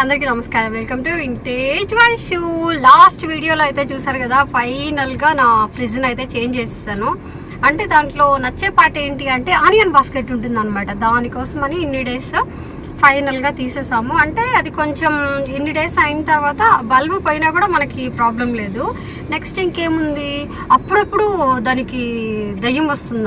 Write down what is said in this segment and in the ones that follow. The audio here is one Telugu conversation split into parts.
అందరికీ నమస్కారం. Welcome to vintage one shoe last వీడియోలో అయితే చూసారు కదా ఫైనల్గా నా ఫ్రిడ్జ్ని అయితే చేంజ్ చేసేసాను. అంటే దాంట్లో నచ్చే పాట ఏంటి అంటే ఆనియన్ బాస్కెట్ ఉంటుంది అనమాట దానికోసమని ఇన్ని డేస్ ఫైనల్గా తీసేసాము. అంటే అది కొంచెం ఇన్ని డేస్ అయిన తర్వాత బల్బు పోయినా కూడా మనకి ప్రాబ్లం లేదు. నెక్స్ట్ ఇంకేముంది? అప్పుడప్పుడు దానికి దయ్యం వస్తుంది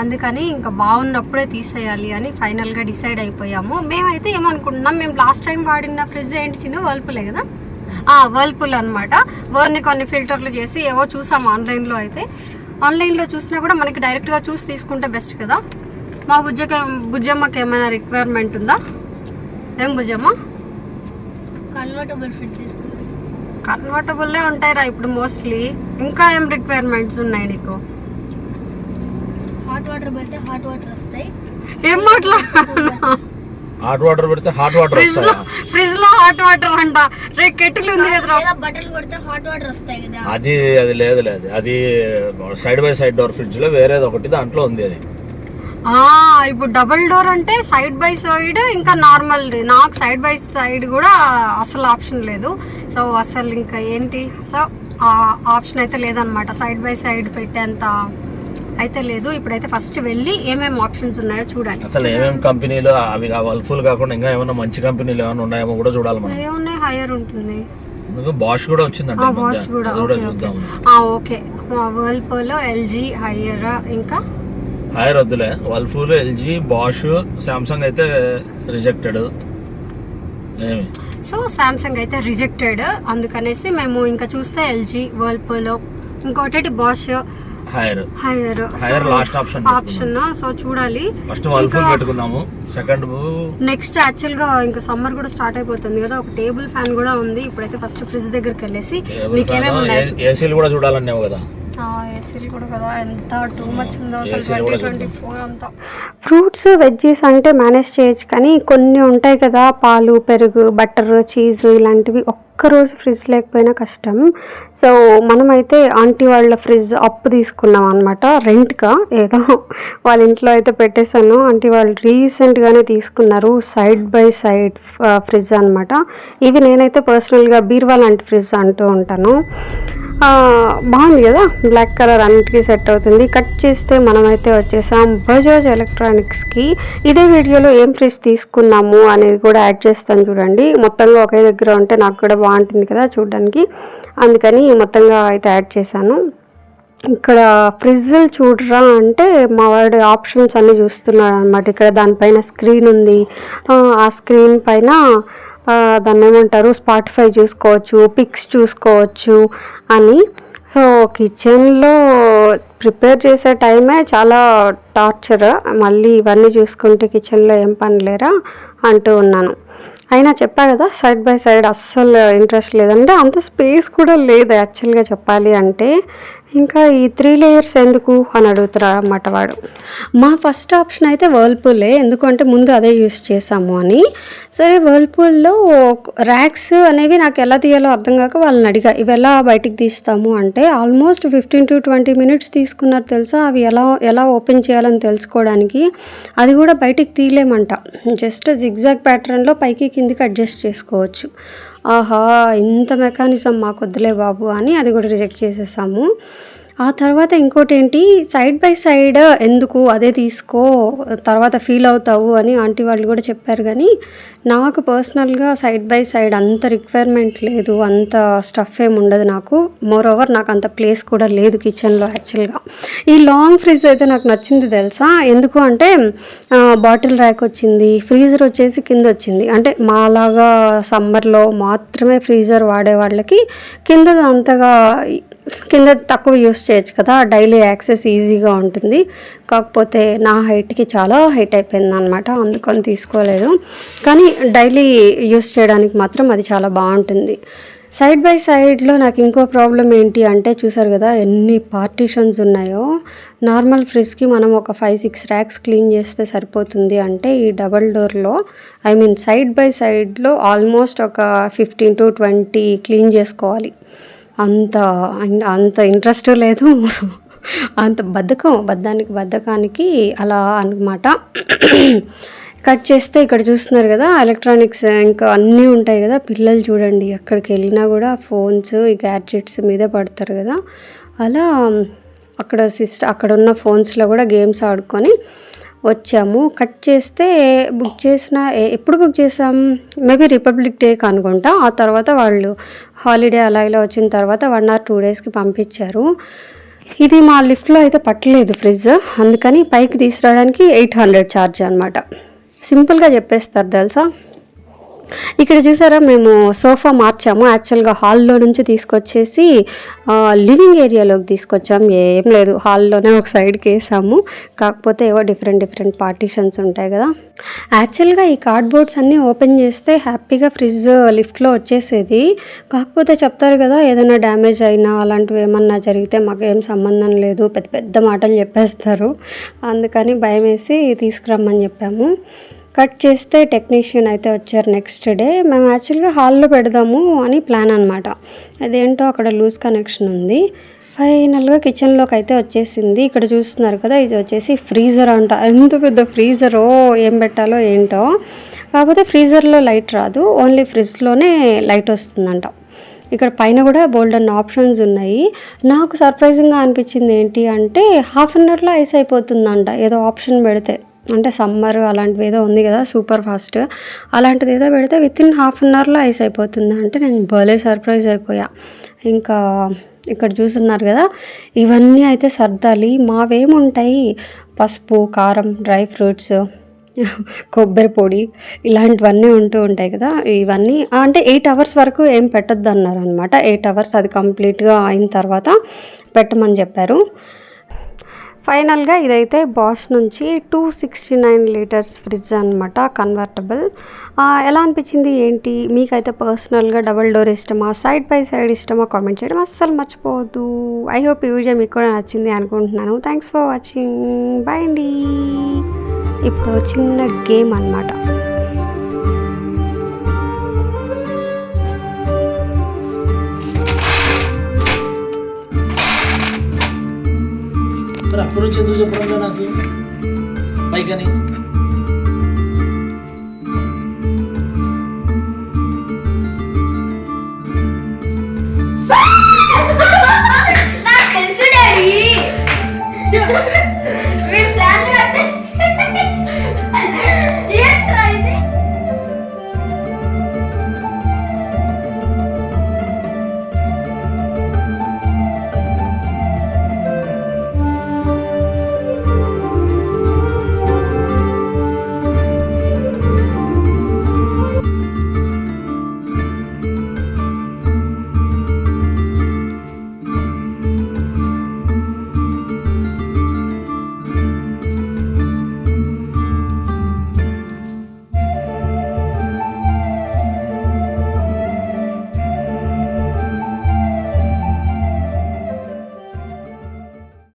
అందుకని ఇంకా బాగున్నప్పుడే తీసేయాలి అని ఫైనల్గా డిసైడ్ అయిపోయాము. మేమైతే ఏమనుకుంటున్నాం మేము లాస్ట్ టైం వాడిన ఫ్రిడ్జ్ ఏంటి చిన్న? వర్ల్పూలే కదా? వర్ల్పూల్ అనమాట వర్ని కొన్ని ఫిల్టర్లు చేసి ఏవో చూసాము ఆన్లైన్లో అయితే. ఆన్లైన్లో చూసినా కూడా మనకి డైరెక్ట్గా చూసి తీసుకుంటే బెస్ట్ కదా? మా బుజ్జక బుజ్జమ్మకి ఏమైనా రిక్వైర్మెంట్ ఉందా? ఏం బుజ్జమ్మ? కన్వర్టబుల్ ఫిట్ తీసుకున్నాను కన్వర్టబుల్లే ఉంటాయిరా ఇప్పుడు మోస్ట్లీ ఇంకా ఏం రిక్వైర్మెంట్స్ ఉన్నాయి నీకు? హాట్ వాటర్ పెడితే హాట్ వాటర్ వస్తాయి. ఏం మాట్లాడుతున్నా హాట్ వాటర్ పెడితే హాట్ వాటర్ ఫ్రిడ్జ్లో ఫ్రిడ్జ్లో హాట్ వాటర్ అంట. రే కెటిల్ ఉంది కదా లేదా బట్టలు కొడితే హాట్ వాటర్ వస్తాయి కదా. అది అది లేదు లేదు అది సైడ్ బై సైడ్ డోర్ ఫ్రిడ్జ్లో వేరేది ఒకటి దాంట్లో ఉంది అది. ఆ ఇప్పుడు డబుల్ డోర్ అంటే సైడ్ బై సైడ్ ఇంకా నార్మల్ నాకు సైడ్ బై సైడ్ కూడా అసలు ఆప్షన్ లేదు. సో అసలు ఇంకా ఏంటి? సో ఆ ఆప్షన్ అయితే లేదనమాట సైడ్ బై సైడ్ పెట్టేంత అయితే లేదు. ఇప్పుడైతే ఫస్ట్ వెళ్ళి ఏమేమి ఆప్షన్స్ ఉన్నాయో చూడాలి. అసలు ఏమేమి కంపెనీలు అవి వర్ల్ఫుల్ కాకుండా ఇంకా ఏమైనా మంచి కంపెనీలు ఏమైనా ఉన్నాయేమో కూడా చూడాలి మనం. ఏమున్నాయి హైయర్ ఉంటుంది. బాష్ కూడా వచ్చిందండి. Bosch కూడా, ఓకే, చూద్దాం ఆ ఓకే. వర్ల్పూల్ ఎల్జీ హైయర్ ఇంకా? హైర్ వద్దులే. వర్ల్ఫుల్ ఎల్జీ బాష్ సామ్సంగ్ అయితే రిజెక్టెడ్ ఏమి? సో సామ్సంగ్ అయితే రిజెక్టెడ్ అందుకనేసి మేము ఇంకా చూస్తే ఎల్జీ వర్ల్పూల్ ఇంకోటి Bosch Haier. Haier Haier last option option so చూడాలి. ఫస్ట్ పెట్టుకుందాము. సెకండ్ నెక్స్ట్ యాక్చువల్గా ఇంకా సమ్మర్ కూడా స్టార్ట్ అయిపోతుంది కదా. ఒక టేబుల్ ఫ్యాన్ కూడా ఉంది. ఇప్పుడైతే ఫస్ట్ ఫ్రిడ్జ్ దగ్గరికి వెళ్ళేసి మీకు ఏమేమి ఉన్నాయో? ఏసీలు కూడా చూడాలన్నావు కదా. ఏసీలు కూడా కదా ఎంత టూ మచ్ ఉందో అసలు ఏసీలు ట్వంటీ ట్వంటీ. ఫోర్ అంతా. ఫ్రూట్స్ వెజ్జీస్ అంటే మేనేజ్ చేయొచ్చు కానీ కొన్ని ఉంటాయి కదా పాలు పెరుగు బటర్ చీజ్ ఇలాంటివి ఒక్కరోజు ఫ్రిడ్జ్ లేకపోయినా కష్టం. సో మనమైతే ఆంటీ వాళ్ళ ఫ్రిడ్జ్ అప్పు తీసుకున్నాం అనమాట రెంట్గా. ఏదో వాళ్ళ ఇంట్లో అయితే పెట్టేశాను ఆంటీ వాళ్ళు రీసెంట్గానే తీసుకున్నారు సైడ్ బై సైడ్ ఫ్రిడ్జ్ అనమాట ఇవి నేనైతే పర్సనల్గా బీర్వా లాంటి ఫ్రిడ్జ్ అంటూ ఉంటాను. బాగుంది కదా? బ్లాక్ కలర్ అన్నిటికీ సెట్ అవుతుంది. కట్ చేస్తే మనమైతే వచ్చేసాం బజాజ్ ఎలక్ట్రానిక్స్కి ఇదే వీడియోలో ఏం ఫ్రిడ్జ్ తీసుకున్నాము అనేది కూడా యాడ్ చేస్తాను చూడండి. మొత్తంగా ఒకే దగ్గర ఉంటే నాకు కూడా బాగుంటుంది కదా చూడడానికి. అందుకని మొత్తంగా అయితే యాడ్ చేశాను. ఇక్కడ ఫ్రిజ్లు చూడరా అంటే మా వాడు ఆప్షన్స్ అన్నీ చూస్తున్నాడు అనమాట ఇక్కడ దానిపైన స్క్రీన్ ఉంది. ఆ, స్క్రీన్ పైన దాన్ని ఏమంటారు? స్పాటిఫై చూసుకోవచ్చు పిక్స్ చూసుకోవచ్చు అని. సో కిచెన్లో ప్రిపేర్ చేసే టైమే చాలా టార్చర్ మళ్ళీ ఇవన్నీ చూసుకుంటే కిచెన్లో ఏం పని లేరా అంటూ ఉన్నాను. అయినా చెప్పా కదా సైడ్ బై సైడ్ అస్సలు ఇంట్రెస్ట్ లేదంటే అంత స్పేస్ కూడా లేదు యాక్చువల్గా చెప్పాలి అంటే. ఇంకా ఈ త్రీ లేయర్స్ ఎందుకు అని అడుగుతున్నారు అన్నమాట వాడు. మా ఫస్ట్ ఆప్షన్ అయితే వర్ల్పూలే ఎందుకంటే ముందు అదే యూస్ చేసాము అని. సరే వర్ల్పూల్లో ర్యాక్స్ అనేవి నాకు ఎలా తీయాలో అర్థం కాక వాళ్ళని అడిగా ఇవి ఎలా బయటికి తీస్తాము? అంటే almost fifteen to twenty minutes తీసుకున్నారు తెలుసా? అవి ఎలా ఎలా ఓపెన్ చేయాలని తెలుసుకోవడానికి. అది కూడా బయటికి తీయలేమంట. జస్ట్ జిగ్జాగ్ ప్యాటర్న్లో పైకి కిందికి అడ్జస్ట్ చేసుకోవచ్చు. ఆహా ఇంత మెకానిజం మాకు వద్దులే బాబు అని అది కూడా రిజెక్ట్ చేసేసాము. ఆ తర్వాత ఇంకోటి ఏంటి సైడ్ బై సైడ్ ఎందుకు అదే తీసుకో తర్వాత ఫీల్ అవుతావు అని ఆంటీ వాళ్ళు కూడా చెప్పారు. కానీ నాకు పర్సనల్గా సైడ్ బై సైడ్ అంత రిక్వైర్మెంట్ లేదు అంత స్టఫ్ ఏమి ఉండదు నాకు. మోర్ ఓవర్ నాకు అంత ప్లేస్ కూడా లేదు కిచెన్లో యాక్చువల్గా. ఈ లాంగ్ ఫ్రిడ్జ్ అయితే నాకు నచ్చింది తెలుసా? ఎందుకు అంటే బాటిల్ ర్యాక్ వచ్చింది ఫ్రీజర్ వచ్చేసి కింద వచ్చింది. అంటే మాలాగా సమ్మర్లో మాత్రమే ఫ్రీజర్ వాడే వాళ్ళకి కింద అంతగా కింద తక్కువ యూస్ చేయొచ్చు కదా డైలీ యాక్సెస్ ఈజీగా ఉంటుంది. కాకపోతే నా హైట్కి చాలా హైట్ అయిపోయింది అనమాట అందుకని తీసుకోలేదు. కానీ డైలీ యూస్ చేయడానికి మాత్రం అది చాలా బాగుంటుంది. సైడ్ బై సైడ్లో నాకు ఇంకో ప్రాబ్లం ఏంటి అంటే చూసారు కదా ఎన్ని పార్టీషన్స్ ఉన్నాయో. నార్మల్ ఫ్రిడ్జ్కి మనం ఒక ఫైవ్ సిక్స్ ర్యాక్స్ క్లీన్ చేస్తే సరిపోతుంది అంటే ఈ డబల్ డోర్లో ఐ మీన్ సైడ్ బై సైడ్లో ఆల్మోస్ట్ ఒక ఫిఫ్టీన్ టు ట్వంటీ క్లీన్ చేసుకోవాలి. అంత అంత ఇంట్రెస్ట్ లేదు. అంత బద్ధకం బద్ధానికి బద్ధకానికి అలా అనమాట కట్ చేస్తే ఇక్కడ చూస్తున్నారు కదా ఎలక్ట్రానిక్స్ ఇంకా అన్నీ ఉంటాయి కదా. పిల్లలు చూడండి అక్కడికి వెళ్ళినా కూడా ఫోన్స్ ఈ గ్యాడ్జెట్స్ మీదే పడతారు కదా. అలా అక్కడ సిస్ట అక్కడ ఉన్న ఫోన్స్లో కూడా గేమ్స్ ఆడుకొని వచ్చాము. కట్ చేస్తే బుక్ చేసిన ఎప్పుడు బుక్ చేసాం మేబీ రిపబ్లిక్ డేకి అనుకుంటా ఆ తర్వాత వాళ్ళు హాలిడే అలా ఇలా వచ్చిన తర్వాత వన్ ఆర్ టూ డేస్కి పంపించారు. ఇది మా లిఫ్ట్లో అయితే పట్టలేదు ఫ్రిడ్జ్. అందుకని పైకి తీసుకురావడానికి ఎయిట్ హండ్రెడ్ ఛార్జ్ అనమాట సింపుల్గా చెప్పేస్తారు తెలుసా? ఇక్కడ చూసారా మేము సోఫా మార్చాము. యాక్చువల్గా హాల్లో నుంచి తీసుకొచ్చేసి లివింగ్ ఏరియాలోకి తీసుకొచ్చాం. ఏం లేదు హాల్లోనే ఒక సైడ్కి వేసాము. కాకపోతే ఏవో డిఫరెంట్ డిఫరెంట్ పార్టీషన్స్ ఉంటాయి కదా. యాక్చువల్గా ఈ కార్డ్బోర్డ్స్ అన్నీ ఓపెన్ చేస్తే హ్యాపీగా ఫ్రిడ్జ్ లిఫ్ట్లో వచ్చేసేది. కాకపోతే చెప్తారు కదా ఏదైనా డ్యామేజ్ అయినా అలాంటివి ఏమన్నా జరిగితే మాకు ఏం సంబంధం లేదు పెద్ద పెద్ద మాటలు చెప్పేస్తారు. అందుకని భయం వేసి తీసుకురమ్మని చెప్పాము. కట్ చేస్తే టెక్నీషియన్ అయితే వచ్చారు నెక్స్ట్ డే. మేము యాక్చువల్గా హాల్లో పెడదాము అని ప్లాన్ అనమాట అదేంటో అక్కడ లూజ్ కనెక్షన్ ఉంది. ఫైనల్గా కిచెన్లోకి అయితే వచ్చేసింది. ఇక్కడ చూస్తున్నారు కదా ఇది వచ్చేసి ఫ్రీజర్ అంట. ఎంత పెద్ద ఫ్రీజరో ఏం పెట్టాలో ఏంటో. కాకపోతే ఫ్రీజర్లో లైట్ రాదు. ఓన్లీ ఫ్రిడ్జ్లోనే లైట్ వస్తుందంట. ఇక్కడ పైన కూడా బోల్డ్ అన్న ఆప్షన్స్ ఉన్నాయి. నాకు సర్ప్రైజింగ్గా అనిపించింది ఏంటి అంటే హాఫ్ అన్ అవర్లో ఐస్ అయిపోతుందంట. ఏదో ఆప్షన్ పెడితే. అంటే సమ్మర్ అలాంటివి ఏదో ఉంది కదా సూపర్ ఫాస్ట్. అలాంటిది ఏదో పెడితే విత్ ఇన్ హాఫ్ అన్ అవర్లో ఐస్ అయిపోతుంది. అంటే నేను భలే సర్ప్రైజ్ అయిపోయా. ఇంకా ఇక్కడ చూస్తున్నారు కదా ఇవన్నీ అయితే సర్దాలి. మావేముంటాయి? పసుపు కారం డ్రై ఫ్రూట్స్ కొబ్బరి పొడి ఇలాంటివన్నీ ఉంటూ ఉంటాయి కదా. ఇవన్నీ అంటే ఎయిట్ అవర్స్ వరకు ఏం పెట్టద్దు అన్నారు అనమాట ఎయిట్ అవర్స్ అది కంప్లీట్గా అయిన తర్వాత పెట్టమని చెప్పారు. ఫైనల్గా ఇదైతే బాష్ నుంచి two sixty nine litres fridge అనమాట కన్వర్టబుల్ ఎలా అనిపించింది ఏంటి? మీకైతే పర్సనల్గా డబుల్ డోర్ ఇష్టమా సైడ్ బై సైడ్ ఇష్టమా కామెంట్ చేయడం అస్సలు మర్చిపోవద్దు. ఐ హోప్ ఈ వీడియో మీకు కూడా నచ్చింది అనుకుంటున్నాను. థ్యాంక్స్ ఫర్ వాచింగ్ బాయ్ అండి. ఇప్పుడు చిన్న గేమ్ అన్నమాట. సరే అప్పటి నుంచి ఎందుకు చెప్పడం నాకు పైకని